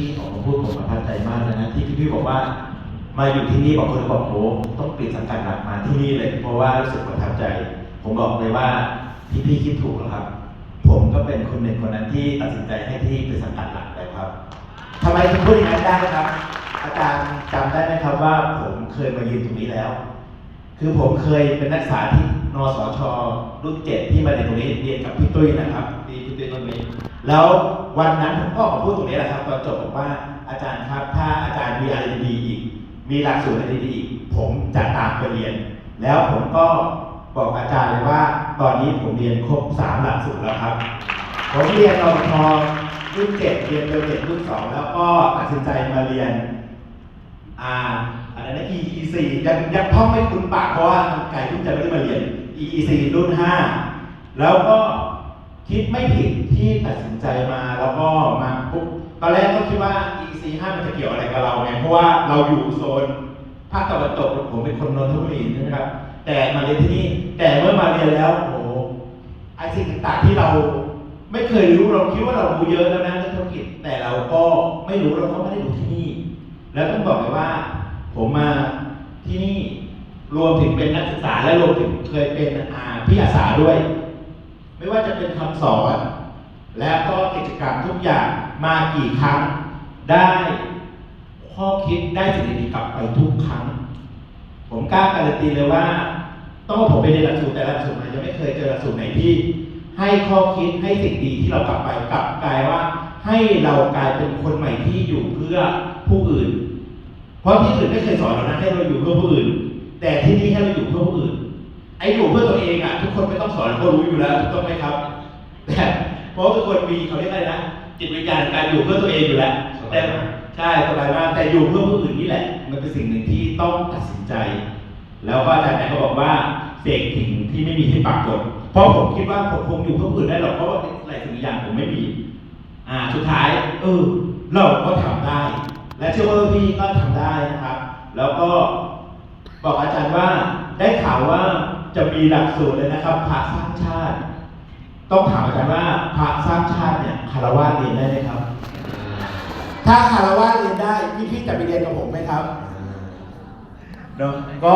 ที่ออกมาพูดผมประทับใจมากเลยนะที่พี่ๆบอกว่ามาอยู่ที่นี่บางคนบอกโอ้ต้องเปลี่ยนสังกัดหลักมาที่นี่เลย เพราะว่ารู้สึกประทับใจ ผมบอกเลยว่าพี่พี่คิดถูกแล้วครับ ผมก็เป็นคนหนึ่งคนนั้นที่ตัดสินใจให้ที่เป็นสังกัดหลักเลยครับทำไมถึงพูดอย่างนั้นได้ครับ อาจารย์จำได้ไหมครับว่าผมเคยมายืนตรงนี้แล้ว คือผมเคยเป็นนักศึกษาที่นสชรุ่นเจ็ดที่มาเรียนตรงนี้เรียนกับพี่ตุ้ยนะครับดีพี่ตุ้ยตรงนี้ แล้ววันนั้นผมก็ออกมพูดตรงนี้แหละครับตอนจบบอกว่าอาจารย์ครับถ้าอาจารย์มีอะไรดีๆอีก มีหลักสูตรอะไรดีๆอีก ผมจะตามไปเรียน แล้วผมก็บอกอาจารย์เลยว่า ตอนนี้ผมเรียนครบสามหลักสูตรแล้วครับผมเรียนรปภรุ่นเจ็ดเรียนเบลเจ็ดรุ่นสองแล้วก็ตัดสินใจมาเรียนอ่าอะไรนะ EEC ยังยังท่องไม่คุ้นปากเพราะว่าไกลที่จะไม่ได้มาเรียน EEC รุ่น5แล้วก็ คิดไม่ผิดที่ตัดสินใจมาแล้วก็มาปุ๊บตอนแรกก็คิดว่า EC 5มันจะเกี่ยวอะไรกับเราไงเพราะว่าเราอยู่โซนภาคตะวันตกผมเป็นคนนนทบุรีใช่ไหมครับ แต่มาเรียนที่นี่แต่เมื่อมาเรียนแล้วโอ้โหไอสิ่งต่างๆที่เราไม่เคยรู้เราคิดว่าเรารู้เยอะแล้วนะเรื่องธุรกิจแต่เราก็ไม่รู้เราก็ไม่ได้อยู่ที่นี่ แล้วต้องบอกเลยว่า ผมมาที่นี่รวมถึงเป็นนักศึกษาและรวมถึงเคยเป็นอาพี่อาสาด้วย ไม่ว่าจะเป็นคำสอน และก็กิจกรรมทุกอย่างมากี่ครั้งได้ข้อคิดได้สิ่งดีๆกลับไปทุกครั้ง ผมกล้าการันตีเลยว่า ต้องว่าผมไปเรียนหลักสูตรแต่ละหลักสูตรมายังไม่เคยเจอหลักสูตรไหนที่ ให้ข้อคิดให้สิ่งดีที่เรากลับไปกลับกลายว่า ให้เรากลายเป็นคนใหม่ที่อยู่เพื่อผู้อื่น เพราะที่อื่นไม่เคยสอนเรานะให้เราอยู่เพื่อผู้อื่น แต่ที่นี่ให้เราอยู่เพื่อผู้อื่น ไอ้อยู่เพื่อตัวเองอะทุกคนไม่ต้องสอนเราก็รู้อยู่แล้วถูกต้องไหมครับ แต่เพราะทุกคนมีเขาเรียกอะไรนะจิตวิญญาณการอยู่เพื่อตัวเองอยู่แล้วแต่ใช่สบายมากแต่อยู่เพื่อผู้อื่นนี่แหละ มันเป็นสิ่งหนึ่งที่ต้องตัดสินใจ แล้วก็อาจารย์แดงก็บอกว่าเสกสิ่งที่ไม่มีให้ปรากฏเพราะผมคิดว่าผมคงอยู่เพื่อผู้อื่นได้หรอกเพราะว่าหลายสิ่งอย่างผมไม่มี อ่า สุดท้าย เออ เราก็ทำได้ และเชื่อว่าพี่ก็ทำได้นะครับ แล้วก็บอกอาจารย์ว่าได้ข่าวว่า จะมีหลักสูตรเลยนะครับพระสร้างชาติ ต้องถามอาจารย์ว่าพระสร้างชาติเนี่ยคารวะเรียนได้ไหมครับ ถ้าคารวะเรียนได้พี่พี่จะไปเรียนกับผมไหมครับเนาะก็